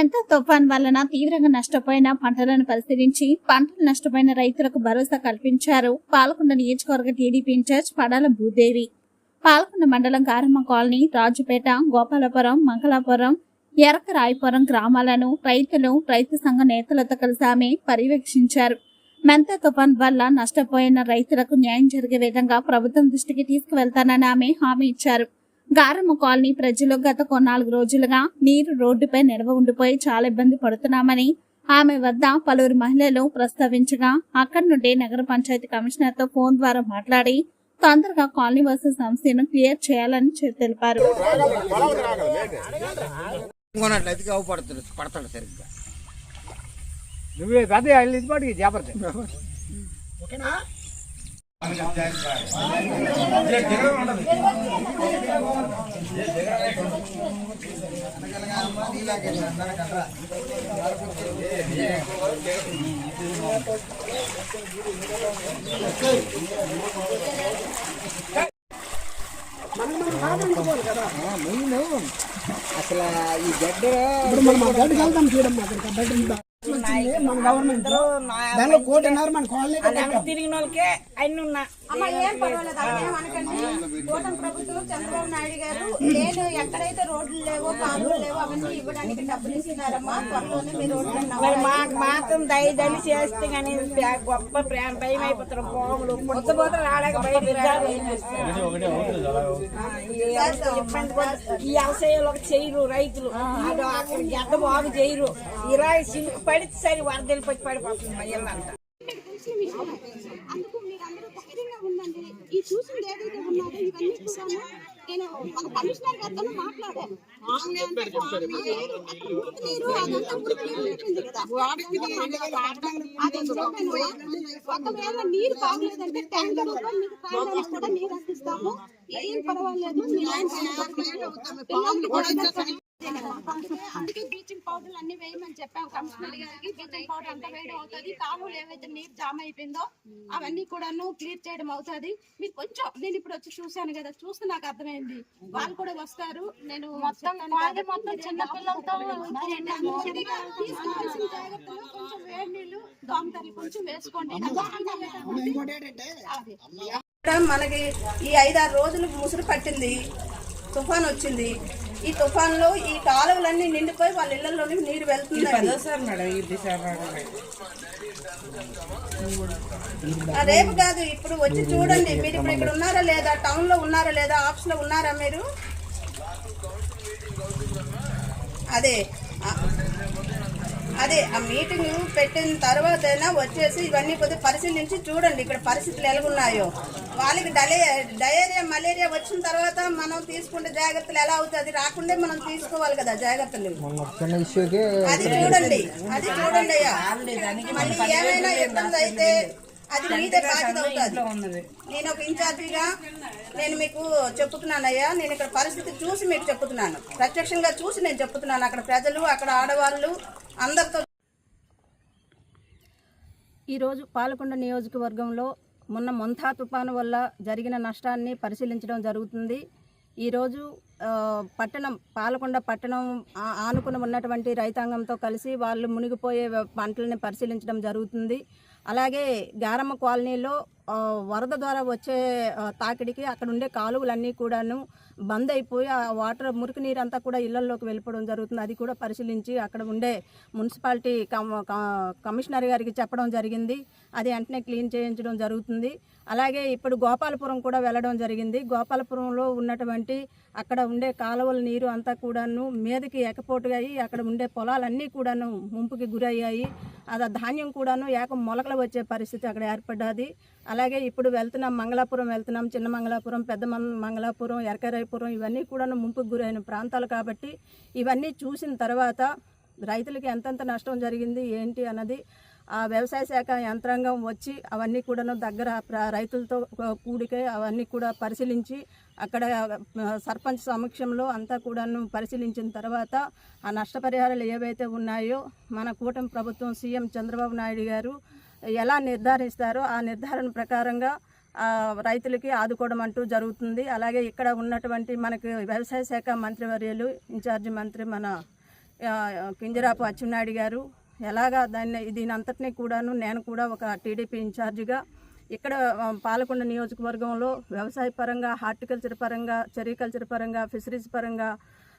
మెంత తుఫాన్ వలన తీవ్రంగా నష్టపోయిన పంటలను పరిశీలించి పంటలు నష్టపోయిన రైతులకు భరోసా కల్పించారు పాలకొండ నియోజకవర్గ టీడీపీ ఇన్ఛార్జ్ పడాల భూదేవి. పాలకొండ మండలం కారమ్మ కాలనీ రాజుపేట గోపాలపురం మంగళాపురం ఎరకరాయపురం గ్రామాలను రైతులు రైతు సంఘ నేతలతో కలిసి ఆమె పర్యవేక్షించారు. మెంత తుఫాన్ వల్ల నష్టపోయిన రైతులకు న్యాయం జరిగే విధంగా ప్రభుత్వం దృష్టికి తీసుకువెళ్తానని ఆమె హామీ ఇచ్చారు. గారమ్మ కాలనీ ప్రజలు గత కొన్నాలుగు రోజులుగా నీరు రోడ్డుపై నిల్వ ఉండిపోయి చాలా ఇబ్బంది పడుతున్నామని ఆమె వద్ద పలువురు మహిళలు ప్రస్తావించగా అక్కడి నుండి నగర పంచాయతీ కమిషనర్తో ఫోన్ ద్వారా మాట్లాడి తొందరగా కాలనీ వాసుల సమస్యను క్లియర్ చేయాలని తెలిపారు. నువ్వే ఇది జాగ్రత్త అసలు ఈ గడ్డ ఇప్పుడు మనం ఆ గడ్డకి వెళ్తాం చూడమ్మా అక్కడ గడ్డ వచ్చింది మన గవర్నమెంట్ దానిలో కోటిన్నర మన కాలనీ తిరిగిన వాళ్ళకే అన్ని ఉన్నా. అమ్మ ఏం పర్వాలేదు అలా ఏం అనకండి. కూటమి ప్రభుత్వం చంద్రబాబు నాయుడు గారు నేను ఎక్కడైతే రోడ్లు లేవో కాలువలు లేవో అవన్నీ ఇవ్వడానికి డబ్బులు ఇస్తున్నారమ్మా త్వరలోనే మీ రోడ్లు మరి మాకు మాత్రం దయదని చేస్తే కానీ గొప్ప ప్రేమ భయం అయిపోతారు పాములు పొద్దుపోతే రాలేక భయం ఇబ్బంది పడ- ఈ వ్యవసాయంలో చేయరు రైతులు. అక్కడ గడ్డ బాగు చేయరు. ఇలా సిల్క్ పడితే సరి వరద వెళ్ళిపోయి పడిపోతుంది మా ఇల్లంతా అందుకు మీరు అందరూ ధైర్యంగా ఉండండి ఈ చూసింది ఏదైతే ఉన్నారో ఇవన్నీ కూడాను నేను మన కమిషనర్ గారితో మాట్లాడాను ఆమె అంతా అక్కడ మురికి నీరు అదంతా మురికి నీరు ఉంటుంది కదా. అది చెప్పాను. ఒకవేళ నీరు బాగలేదంటే ట్యాంక్ రూపం మీకు తాగడానికి కూడా నీరు అందిస్తాము ఏం పర్వాలేదు పిల్లల్ని కూడా అందుకే బ్లీచింగ్ పౌడర్ అన్ని వేయమని చెప్పాం. కమిషనర్ గారికి బ్లీచింగ్ పౌడర్ అంతా వేయడం అవుతుంది. కాలువలు ఏవైతే నీరు జామ అయిపోయిందో అవన్నీ కూడాను క్లియర్ చేయడం అవుతుంది. మీరు కొంచెం నేను ఇప్పుడు వచ్చి చూశాను కదా చూస్తే నాకు అర్థమైంది. వాళ్ళు కూడా వస్తారు. నేను మొత్తం మొత్తం చిన్న పిల్లలతో తీసుకోవాల్సిన జాగ్రత్తలు కొంచెం వేడి నీళ్ళు దోమతల్లి కొంచెం వేసుకోండి ఇంకోటి ఏంటంటే అది. మేడం, మనకి ఈ ఐదారు రోజులు ముసురు పట్టింది తుఫాన్ వచ్చింది. ఈ తుఫాన్లో ఈ కాలువలన్నీ నిండిపోయి వాళ్ళ ఇళ్ళలోని నీరు వెళ్తుందండి. సార్ మేడం ఇది సార్ రేపు కాదు ఇప్పుడు వచ్చి చూడండి. మీరు ఇప్పుడు ఇక్కడ ఉన్నారా లేదా టౌన్లో ఉన్నారా లేదా ఆఫీస్లో ఉన్నారా మీరు? అదే అదే ఆ మీటింగ్ పెట్టిన తర్వాతైనా వచ్చేసి ఇవన్నీ కొద్దిగా పరిశీలించి చూడండి ఇక్కడ పరిస్థితులు ఎలాగున్నాయో. వాళ్ళకి డలే డయేరియా మలేరియా వచ్చిన తర్వాత మనం తీసుకుంటే జాగ్రత్తలు ఎలా అవుతుంది రాకుండా మనం తీసుకోవాలి కదా జాగ్రత్తలు. అది చూడండి అది చూడండి అయ్యా. మళ్ళీ ఏమైనా ఇబ్బంది అయితే అది మీదే బాధ్యత అవుతుంది. నేను ఒక ఇన్ఛార్జిగా నేను మీకు చెప్పుతున్నానయ్యా నేను ఇక్కడ పరిస్థితి చూసి మీకు చెప్తున్నాను ప్రత్యక్షంగా చూసి నేను చెప్తున్నాను అక్కడ ప్రజలు అక్కడ ఆడవాళ్ళు అందరితో ఈరోజు పాలకొండ నియోజకవర్గంలో మొన్న మొంతా తుఫాను వల్ల జరిగిన నష్టాన్ని పరిశీలించడం జరుగుతుంది. ఈరోజు పట్టణం పాలకొండ పట్టణం ఆనుకుని ఉన్నటువంటి రైతాంగంతో కలిసి వాళ్ళు మునిగిపోయే పంటలని పరిశీలించడం జరుగుతుంది. అలాగే గారమ్మ కాలనీలో వరద ద్వారా వచ్చే తాకిడికి అక్కడ ఉండే కాలువలన్నీ కూడాను బంద్ అయిపోయి ఆ వాటర్ మురికి నీరు అంతా కూడా ఇళ్ళలోకి వెళ్ళిపోవడం జరుగుతుంది. అది కూడా పరిశీలించి అక్కడ ఉండే మున్సిపాలిటీ క- కమిషనర్ గారికి చెప్పడం జరిగింది. అది వెంటనే క్లీన్ చేయించడం జరుగుతుంది. అలాగే ఇప్పుడు గోపాలపురం కూడా వెళ్ళడం జరిగింది. గోపాలపురంలో ఉన్నటువంటి అక్కడ ఉండే కాలువల నీరు అంతా కూడాను మీదకి ఎకపోటుగా అక్కడ ఉండే పొలాలన్నీ కూడాను ముంపుకి గురయ్యాయి. అది ధాన్యం కూడాను ఏక మొలకలు వచ్చే పరిస్థితి అక్కడ ఏర్పడ్డది. అలాగే ఇప్పుడు వెళ్తున్నాం మంగళాపురం వెళ్తున్నాం చిన్న మంగళాపురం పెద్ద మంగళాపురం ఎరకరాయపురం ఇవన్నీ కూడాను ముంపుకు గురైన ప్రాంతాలు కాబట్టి ఇవన్నీ చూసిన తర్వాత రైతులకి ఎంతెంత నష్టం జరిగింది ఏంటి అన్నది ఆ వ్యవసాయ శాఖ యంత్రాంగం వచ్చి అవన్నీ కూడాను దగ్గర రైతులతో కూడికే అవన్నీ కూడా పరిశీలించి అక్కడ సర్పంచ్ సమక్షంలో అంతా కూడాను పరిశీలించిన తర్వాత ఆ నష్టపరిహారాలు ఏవైతే ఉన్నాయో మన కూటమి ప్రభుత్వం సీఎం చంద్రబాబు నాయుడు గారు ఎలా నిర్ధారిస్తారో ఆ నిర్ధారణ ప్రకారంగా రైతులకి ఆదుకోవడం అంటూ జరుగుతుంది. అలాగే ఇక్కడ ఉన్నటువంటి మనకి వ్యవసాయ శాఖ మంత్రివర్యులు ఇన్ఛార్జి మంత్రి మన కింజరాపు అచ్చెన్నాయుడు గారు ఎలాగా దాన్ని దీని అంతటినీ కూడాను నేను కూడా ఒక టీడీపీ ఇన్ఛార్జిగా ఇక్కడ పాలకొండ నియోజకవర్గంలో వ్యవసాయ పరంగా హార్టికల్చర్ పరంగా చెరికల్చర్ పరంగా ఫిషరీస్ పరంగా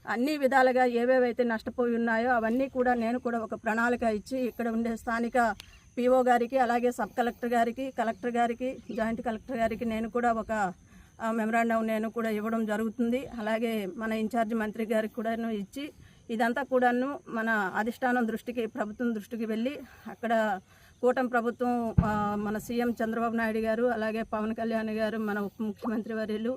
అన్ని విధాలుగా ఏవేవైతే నష్టపోయి ఉన్నాయో అవన్నీ కూడా నేను కూడా ఒక ప్రణాళిక ఇచ్చి ఇక్కడ ఉండే స్థానిక పిఓ గారికి అలాగే సబ్ కలెక్టర్ గారికి కలెక్టర్ గారికి జాయింట్ కలెక్టర్ గారికి నేను కూడా ఒక మెమరాండం నేను కూడా ఇవ్వడం జరుగుతుంది. అలాగే మన ఇన్ఛార్జ్ మంత్రి గారికి కూడాను ఇచ్చి ఇదంతా కూడాను మన అధిష్టానం దృష్టికి ప్రభుత్వం దృష్టికి వెళ్ళి అక్కడ కూటమి ప్రభుత్వం మన సీఎం చంద్రబాబు నాయుడు గారు అలాగే పవన్ కళ్యాణ్ గారు మన ఉప ముఖ్యమంత్రి వర్యులు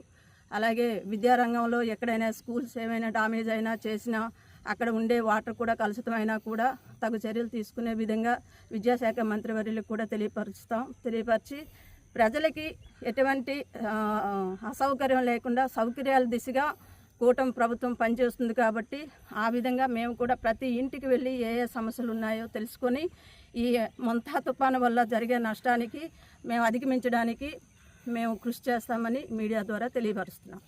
అలాగే విద్యారంగంలో ఎక్కడైనా స్కూల్స్ ఏమైనా డామేజ్ అయినా చేసినా అక్కడ ఉండే వాటర్ కూడా కలుషితమైనా కూడా తగు చర్యలు తీసుకునే విధంగా విద్యాశాఖ మంత్రివర్యులకు కూడా తెలియపరుస్తాం. తెలియపరిచి ప్రజలకి ఎటువంటి అసౌకర్యం లేకుండా సౌకర్యాల దిశగా కూటమి ప్రభుత్వం పనిచేస్తుంది కాబట్టి ఆ విధంగా మేము కూడా ప్రతి ఇంటికి వెళ్ళి ఏ ఏ సమస్యలు ఉన్నాయో తెలుసుకొని ఈ మంతా తుఫాను వల్ల జరిగే నష్టానికి మేము అధిగమించడానికి మేము కృషి చేస్తామని మీడియా ద్వారా తెలియపరుస్తున్నాం.